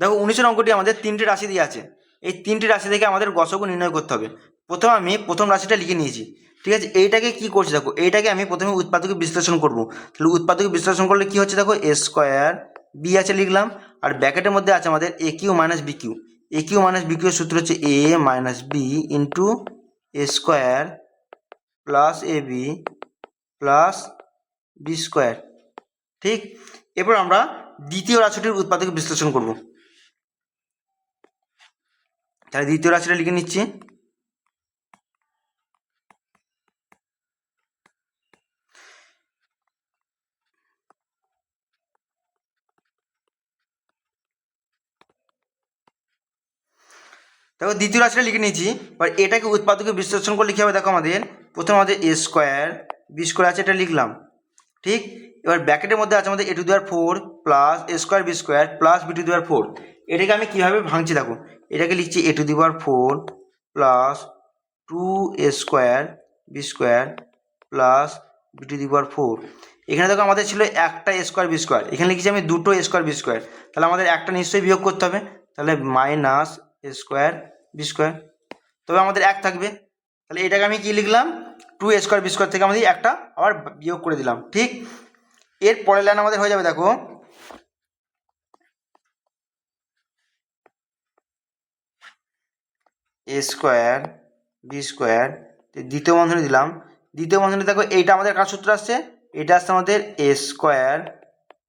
দেখো উনিশের অঙ্কটি আমাদের তিনটে রাশি দিয়ে আছে। এই তিনটি রাশি থেকে আমাদের গসগু নির্ণয় করতে হবে। প্রথমে আমি প্রথম রাশিটা লিখে নিয়েছি। ঠিক আছে? এইটাকে কি করছি দেখো? এইটাকে আমি প্রথমে উৎপাদকে বিশ্লেষণ করব। তাহলে উৎপাদকে বিশ্লেষণ করলে কি হচ্ছে দেখো? এ স্কোয়ার বি আছে লিখলাম। আর ব্যাকেটের মধ্যে আছে আমাদের A cube minus B cube. A cube minus B cube সূত্র হচ্ছে A minus B into A square plus A B plus B square. ঠিক? এরপর আমরা দ্বিতীয় রাশিটির উৎপাদকে বিশ্লেষণ করব। তাহলে দ্বিতীয় রাশিটা লিখে নিচ্ছি। দেখো, দ্বিতীয় রাশিটা লিখে নিয়েছি। এবার এটাকে উৎপাদকে বিশ্লেষণ করে কী হবে, দেখো আমাদের। প্রথমে আমাদের এ স্কোয়ার, বি স্কোয়ার আছে, এটা লিখলাম। ঠিক? এবার ব্যাকেটের মধ্যে আছে আমাদের A to the power four plus A square B square plus B to the power four. এটাকে আমি কীভাবে ভাঙছি, দেখো। এটাকে লিখছি A to the power four plus two A square B square plus B to the power four এখানে দেখো আমাদের ছিল একটা স্কোয়ার বি স্কোয়ার এখানে লিখেছি আমি দুটো স্কোয়ার বি স্কোয়ার তাহলে আমাদের একটা নিশ্চয়ই বিয়োগ করতে হবে। তাহলে মাইনাস স্কোয়ার বি স্কোয়ার তবে আমাদের এক থাকবে। তাহলে এটাকে আমি কি লিখলাম? টু স্কোয়ার বি স্কোয়ার থেকে আমাদের একটা আবার বিয়োগ করে দিলাম। ঠিক? এর পরের লাইন আমাদের হয়ে যাবে, দেখো। এ স্কোয়ার বি স্কোয়ার দ্বিতীয় বন্ধনী দিলাম। দ্বিতীয় বন্ধনী দেখো এইটা আমাদের কার সূত্র আসছে? এটা আসছে আমাদের A square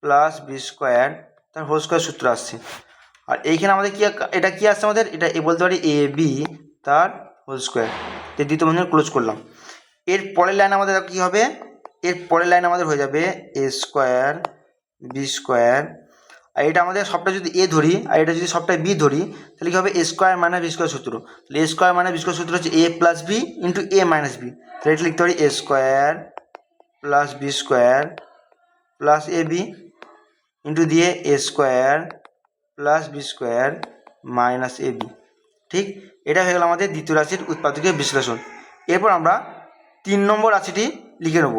plus B square তার হোল স্কোয়ার সূত্র আসছে। আর এইখানে আমাদের কি এটা কি আসছে আমাদের? এটা এ বলতে পারি এ বি তার হোল স্কোয়ার তো দ্বিতীয় বন্ধনী ক্লোজ করলাম। এর পরের লাইন আমাদের কী হবে? এর পরের লাইন আমাদের হয়ে যাবে এ স্কোয়ার বি স্কোয়ার আর এটা আমাদের সবটা যদি এ ধরি, আর এটা যদি সবটা বি ধরি, তাহলে কী হবে? A square minus B square সূত্র। তাহলে A square minus B square সূত্র হচ্ছে A plus B into A minus B তাহলে এটা লিখতে পারি A square plus B square plus A B into দিয়ে A square plus B square minus A B ঠিক? এটা হয়ে গেল আমাদের দ্বিতীয় রাশির উৎপাদকের বিশ্লেষণ। এরপর আমরা তিন নম্বর রাশিটি লিখে নেব।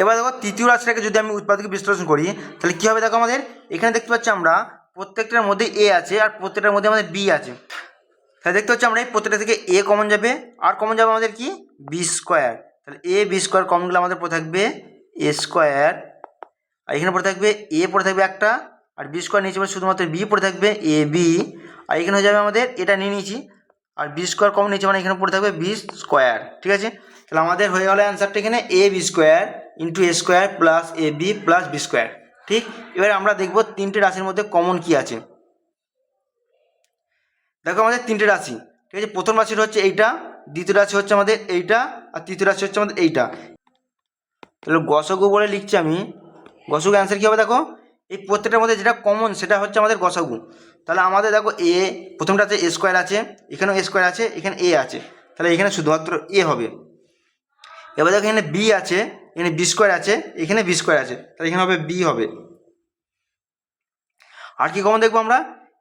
এবার দেখো তৃতীয় রাশিটাকে যদি আমি উৎপাদকে বিশ্লেষণ করি, তাহলে কী হবে দেখো আমাদের? এখানে দেখতে পাচ্ছি আমরা প্রত্যেকটার মধ্যে এ আছে আর প্রত্যেকটার মধ্যে আমাদের বি আছে। তাহলে দেখতে পাচ্ছি আমরা এই প্রত্যেকটা থেকে এ কমন যাবে, আর কমন যাবে আমাদের কি? বি স্কোয়ার তাহলে এ বি স্কোয়ার কমন গেলে আমাদের পড়ে থাকবে এ স্কোয়ার আর এখানে পড়ে থাকবে এ পড়ে থাকবে একটা, আর বি স্কোয়ার নিচে শুধুমাত্র বি পড়ে থাকবে এ বি আর এখানে হয়ে যাবে আমাদের, এটা নিয়ে নিয়েছি। আর বি স্কোয়ার কমন নিচে মানে এখানে পড়ে থাকবে বি স্কোয়ার ঠিক আছে? তাহলে আমাদের হয়ে গেল অ্যান্সারটা এখানে A B square into A square plus A B plus B square ঠিক? এবার আমরা দেখব তিনটে রাশির মধ্যে কমন কি আছে। দেখো আমাদের তিনটে রাশি। ঠিক আছে? প্রথম রাশিটা হচ্ছে এইটা, দ্বিতীয় রাশি হচ্ছে আমাদের এইটা, আর তৃতীয় রাশি হচ্ছে আমাদের এইটা। তাহলে গসগু বলে লিখছি আমি। গসগু অ্যান্সার কী হবে দেখো? এই প্রত্যেকটার মধ্যে যেটা কমন সেটা হচ্ছে আমাদের গসগু। তাহলে আমাদের দেখো এ প্রথমটা আছে এ স্কোয়ার আছে, এখানেও এ স্কোয়ার আছে, এখানে এ আছে। তাহলে এখানে শুধুমাত্র এ হবে। এবার দেখো এখানে বি আছে। এখানে বি স্কোয়ার আছে, এখানে বি স্কোয়ার আছে, তাহলে এখানে হবে বি হবে। আর কি কমন দেখব আমরা?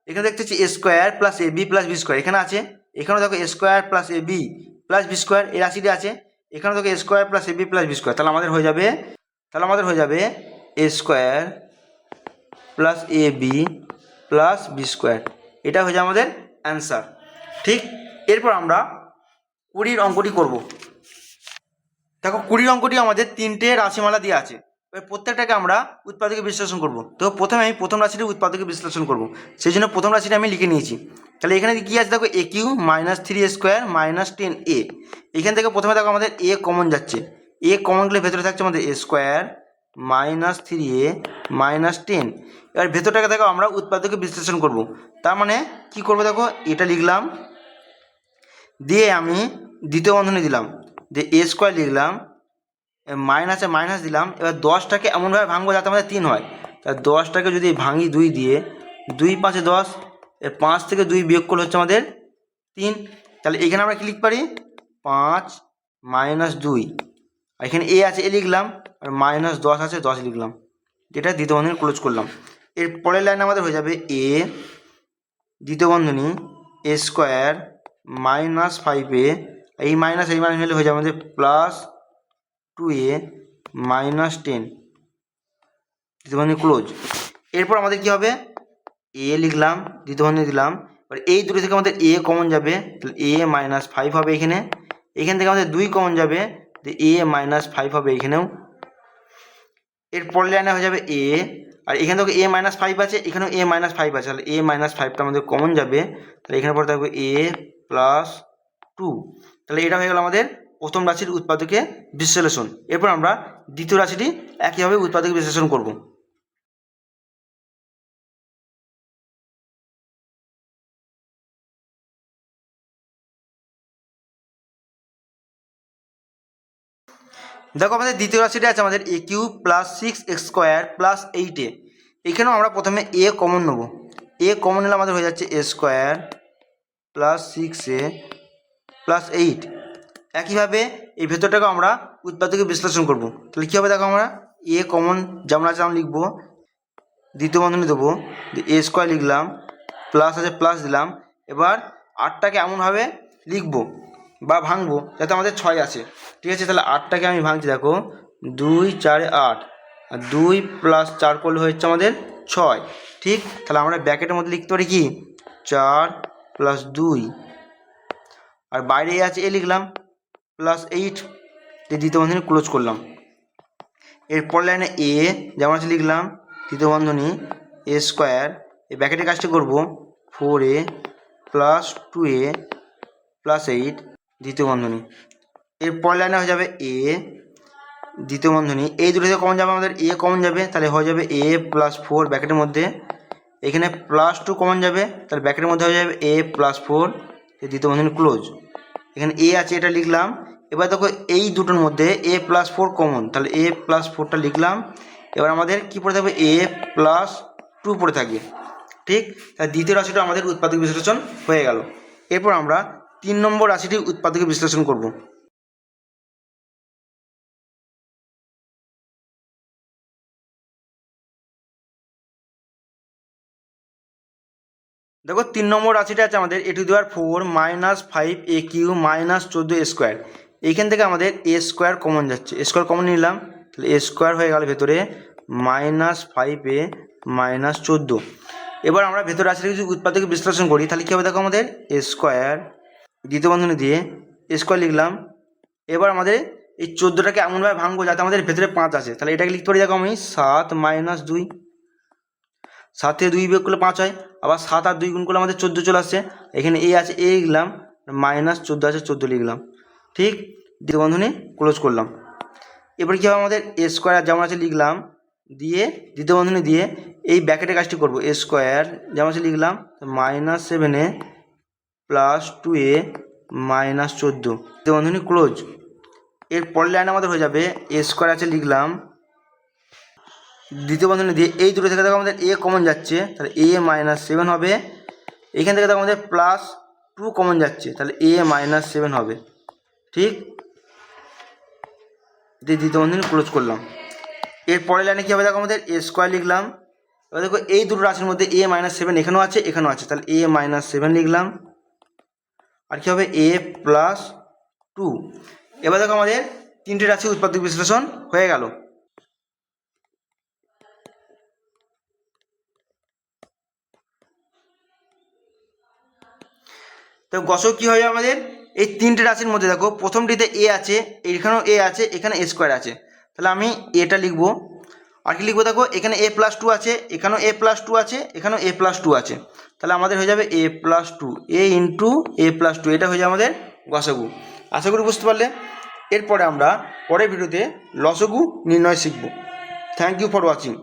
এখানে দেখতে পাচ্ছি A square plus A B plus B square এখানে আছে, এখানেও দেখো A square plus A B plus B square এই রাশিটি আছে এখানে দেখো A square plus A B plus B square তাহলে আমাদের হয়ে যাবে, তাহলে আমাদের হয়ে যাবে A square plus A B plus B square এটা হয়ে যাবে আমাদের অ্যান্সার ঠিক? এরপর আমরা কুড়ির অঙ্কটি করব। দেখো কুড়ির অঙ্কটি আমাদের তিনটে রাশিমালা দিয়ে আছে। এবার প্রত্যেকটাকে আমরা উৎপাদকে বিশ্লেষণ করব। তো প্রথমে আমি প্রথম রাশিটি উৎপাদকে বিশ্লেষণ করব। সেই জন্য প্রথম রাশিটা আমি লিখে নিয়েছি। তাহলে এখানে কী আছে দেখো A cube minus three square minus ten A এখান থেকে প্রথমে দেখো আমাদের এ কমন যাচ্ছে। এ কমন গেলে ভেতরে থাকছে আমাদের A square minus three A minus ten এবার ভেতরটাকে দেখো, আমরা উৎপাদকে বিশ্লেষণ করব। তার মানে কি করব দেখো, এটা লিখলাম। দিয়ে আমি দ্বিতীয় বন্ধনী দিলাম। দিয়ে এ স্কোয়ার লিখলাম মাইনাসে মাইনাস দিলাম, এবার দশটাকে এমনভাবে ভাঙবো যাতে আমাদের তিন হয়। তা দশটাকে যদি ভাঙি দুই দিয়ে, দুই পাঁচে দশ পাঁচ থেকে দুই বিয়োগ করলে হচ্ছে আমাদের তিন। তাহলে এখানে আমরা কি লিখতে পারি? পাঁচ মাইনাস দুই। আর এখানে এ আছে এ লিখলাম, আর মাইনাস দশ আছে, দশ লিখলাম। যেটা দ্বিতীয় বন্ধনী ক্লোজ করলাম। এর পরের লাইন আমাদের হয়ে যাবে এ দ্বিতীয় বন্ধনী A square minus five A এই মাইনাস এই মাইনাস হলে হয়ে যাবে আমাদের plus two A minus ten দ্বিতীয় ক্লোজ এরপর আমাদের কি হবে? এ লিখলাম, দ্বিতীয় দিলাম। এবার এই দুটো থেকে আমাদের এ কমন যাবে, তাহলে এ মাইনাস ফাইভ হবে এখানে। এখান থেকে আমাদের দুই কমন যাবে এ মাইনাস ফাইভ হবে এখানেও। এর পরের লাইনে হয়ে যাবে এ আর এখানে থেকে এ মাইনাস ফাইভ আছে, এখানেও এ মাইনাস ফাইভ আছে। তাহলে এ মাইনাস ফাইভটা আমাদের কমন যাবে, তাহলে এখানে পরে থাকবে এ প্লাস টু তাহলে এটা হয়ে গেল আমাদের প্রথম রাশির উৎপাদকে বিশ্লেষণ। এরপর আমরা দ্বিতীয় রাশিটি একইভাবে উৎপাদক বিশ্লেষণ করব। দেখো আমাদের দ্বিতীয় রাশিটা আছে আমাদের A cube plus six X square plus eight A. এখানেও আমরা প্রথমে এ কমন নেব। এ কমন নিলে আমাদের হয়ে যাচ্ছে A square plus six A plus eight একইভাবে এই ভেতরটাকে আমরা উৎপাদকে বিশ্লেষণ করব। তাহলে কী হবে দেখো আমরা? এ কমন যেমন আছে আমরা লিখব, দ্বিতীয় বন্ধনী দেবো এ স্কোয়ার লিখলাম প্লাস আছে প্লাস দিলাম, এবার আটটাকে এমনভাবে লিখব বা ভাঙবো যাতে আমাদের ছয় আছে। ঠিক আছে? তাহলে আটটাকে আমি ভাঙছি দেখো, দুই, চারে, আট। আর দুই প্লাস চার করলে হচ্ছে আমাদের ছয়। ঠিক? তাহলে আমরা ব্যাকেটের মধ্যে লিখতে পারি কি? চার প্লাস দুই। আর বাইরে আছে এ লিখলাম প্লাস এইট দ্বিতীয় বন্ধনী ক্লোজ করলাম। এরপর লাইনে এ যেমন আছে লিখলাম তৃতীয় বন্ধনী এ স্কোয়ার এই ব্যাকেটের কাজটি করব four A plus two A plus eight দ্বিতীয় বন্ধনী। এরপর লাইনে হয়ে যাবে এ দ্বিতীয় বন্ধনী। এই দুটো থেকে কমন যাবে আমাদের এ কমন যাবে, তাহলে হয়ে যাবে এ প্লাস ফোর ব্যাকেটের মধ্যে। এখানে প্লাস টু কমন যাবে, তাহলে ব্যাকেটের মধ্যে হয়ে যাবে এ প্লাস ফোর দ্বিতীয় বন্ধনী ক্লোজ এখানে এ আছে, এটা লিখলাম। এবার দেখো এই দুটোর মধ্যে এ প্লাস ফোর কমন তাহলে এ প্লাস ফোরটা লিখলাম। এবার আমাদের কি পড়ে থাকবে? এ প্লাস টু পড়ে থাকবে। ঠিক? তাহলে দ্বিতীয় রাশিটা আমাদের উৎপাদক বিশ্লেষণ হয়ে গেল। এরপর আমরা তিন নম্বর রাশিটি উৎপাদক বিশ্লেষণ করব। দেখো, তিন নম্বর রাশিটা আছে আমাদের A to the power four minus five A cube minus চোদ্দ স্কোয়ার এইখান থেকে আমাদের এ স্কোয়ার কমন যাচ্ছে। স্কোয়ার কমন নিলাম। তাহলে এ স্কোয়ার হয়ে গেল ভেতরে মাইনাস ফাইভ এ মাইনাস চোদ্দ। এবার আমরা ভেতরে রাশিটা কিছু উৎপাদক বিশ্লেষণ করি। তাহলে কী হবে দেখো আমাদের? এ স্কোয়ার দ্বিতীয় বন্ধনী দিয়ে এ স্কোয়ার লিখলাম। এবার আমাদের এই চোদ্দোটাকে এমনভাবে ভাঙবো যাতে আমাদের ভেতরে পাঁচ আছে তাহলে এটাকে লিখতে পারি দেখো আমি, সাত মাইনাস দুই। সাত থেকে দুই বিয়োগ করলে পাঁচ হয়, আবার সাত আর দুই গুণ করলে আমাদের চোদ্দ চলে আসছে এখানে এ আছে এ লিখলাম মাইনাস চোদ্দ আছে, চোদ্দ লিখলাম। ঠিক, দ্বিতীয় বন্ধনী ক্লোজ করলাম। এবার কী হবে আমাদের? এ স্কোয়ার যেমন আছে লিখলাম, দিয়ে দ্বিতীয় বন্ধনী দিয়ে এই ব্যাকেটের কাজটি করব। এ স্কোয়ার যেমন আছে লিখলাম minus seven plus two A minus চোদ্দ। দ্বিতীয় বন্ধনী ক্লোজ এর পরের লাইন আমাদের হয়ে যাবে এ স্কোয়ার আছে লিখলাম দ্বিতীয় বন্ধনী দিয়ে এই দুটো থেকে দেখো আমাদের এ কমন যাচ্ছে, তাহলে এ মাইনাস সেভেন হবে। এখান থেকে দেখো আমাদের প্লাস টু কমন যাচ্ছে, তাহলে এ মাইনাস সেভেন হবে। ঠিক? দিয়ে দ্বিতীয় বন্ধনী ক্লোজ করলাম। এর পরের লাইনে কী হবে দেখো আমাদের এ স্কোয়ার লিখলাম। এবার দেখো এই দুটো রাশির মধ্যে এ মাইনাস সেভেন এখানেও আছে এখানেও আছে, তাহলে এ মাইনাস সেভেন লিখলাম। আর কী হবে? এ প্লাস টু এবার দেখো আমাদের তিনটে রাশি উৎপাদক বিশ্লেষণ হয়ে গেল। তো গসক কী হয় আমাদের? এই তিনটে রাশির মধ্যে দেখো, প্রথমটিতে এ আছে, এখানেও এ আছে, এখানে এ স্কোয়ার আছে। তাহলে আমি এটা লিখব। আর কি লিখব দেখো? এখানে এ প্লাস টু আছে, এখানেও এ প্লাস টু আছে, এখানেও এ প্লাস টু আছে। তাহলে আমাদের হয়ে যাবে A plus two A into A plus two এটা হয়ে যাবে আমাদের গসাগু। আশা করি বুঝতে পারলে? এরপরে আমরা পরের ভিডিওতে লসগু নির্ণয় শিখব। Thank you for watching